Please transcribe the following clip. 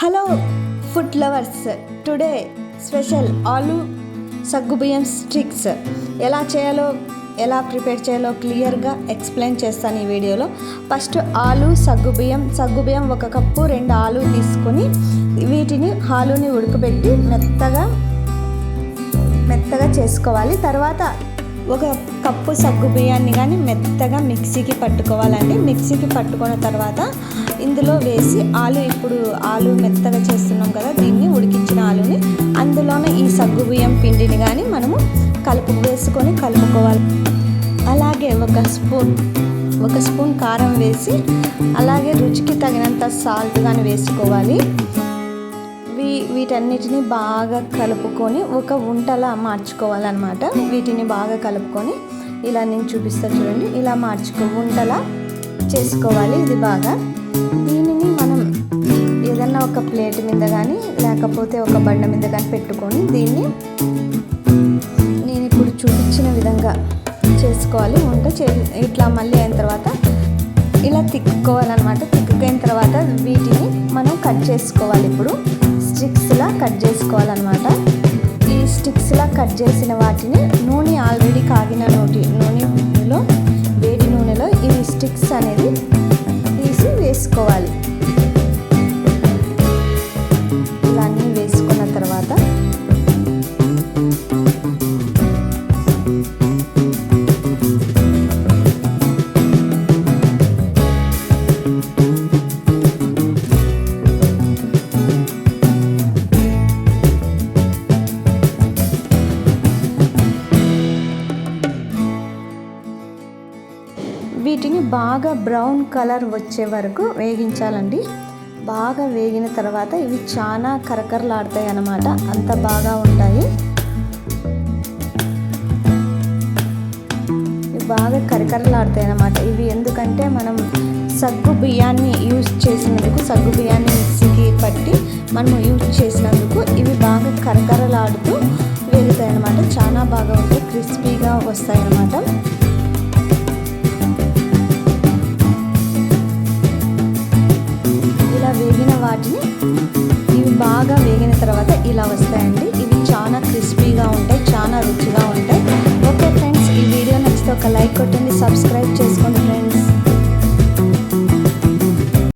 Hello food lovers today special aloo సగ్గుబియ్యం sticks ఎలా చేయాలో ఎలా ప్రిపేర్ చేయాలో క్లియర్గా ఎక్స్ప్లెయిన్ చేస్తాను ఈ వీడియోలో. ఫస్ట్ ఆలు సగ్గుబియ్యం సగ్గుబియ్యం ఒక కప్పు రెండు ఆలు తీసుకొని వీటిని ఆలుని ఉడకబెట్టి మెత్తగా మెత్తగా చేసుకోవాలి. తర్వాత ఒక కప్పు సగ్గు బియ్యాన్ని కానీ మెత్తగా మిక్సీకి పట్టుకోవాలండి. మిక్సీకి పట్టుకున్న తర్వాత ఇందులో వేసి ఆలు ఇప్పుడు ఆలు మెత్తగా చేస్తున్నాం కదా దీన్ని ఉడికించిన ఆలుని. అందులోనే ఈ సగ్గు బియ్యం పిండిని కానీ మనము కలుపు వేసుకొని కలుపుకోవాలి. అలాగే ఒక స్పూన్ ఒక స్పూన్ కారం వేసి అలాగే రుచికి తగినంత సాల్ట్ కానీ వేసుకోవాలి. వీ వీటన్నిటిని బాగా కలుపుకొని ఒక వంటలా మార్చుకోవాలన్నమాట. వీటిని బాగా కలుపుకొని ఇలా నేను చూపిస్తాను చూడండి. ఇలా మార్చుకో వంటలా చేసుకోవాలి ఇది బాగా. దీనిని మనం ఏదన్నా ఒక ప్లేట్ మీద కానీ లేకపోతే ఒక బండ మీద కానీ పెట్టుకొని దీన్ని నేను ఇప్పుడు చూపించిన విధంగా చేసుకోవాలి. వంట చే ఇట్లా మళ్ళీ అయిన తర్వాత ఇలా తిక్కుకోవాలన్నమాట. తిక్కుకైన తర్వాత వీటిని మనం కట్ చేసుకోవాలి. ఇప్పుడు స్టిక్స్లా కట్ చేసుకోవాలన్నమాట. ఈ స్టిక్స్లా కట్ చేసిన వాటిని నూనె తీసి వీటిని బాగా బ్రౌన్ కలర్ వచ్చే వరకు వేగించాలండి. బాగా వేగిన తర్వాత ఇవి చాలా కరకరలాడతాయి అన్నమాట. అంత బాగా ఉంటాయి. ఇవి బాగా కరకరలాడతాయి అన్నమాట. ఇవి ఎందుకంటే మనం సగ్గు బియ్యాన్ని యూజ్ చేసినందుకు సగ్గు బియ్యాన్ని మిక్సీకి పట్టి మనం యూజ్ చేసినందుకు ఇవి బాగా కరకరలాడుతూ వేగుతాయి అన్నమాట. చాలా బాగా ఉంటాయి క్రిస్పీగా వస్తాయి అన్నమాట. వేగిన వాటిని ఇవి బాగా వేగిన తర్వాత ఇలా వస్తాయండి. ఇవి చాలా క్రిస్పీగా ఉంటాయి చాలా రుచిగా ఉంటాయి. ఓకే ఫ్రెండ్స్ ఈ వీడియో నచ్చితే ఒక లైక్ కొట్టండి సబ్స్క్రైబ్ చేసుకోండి.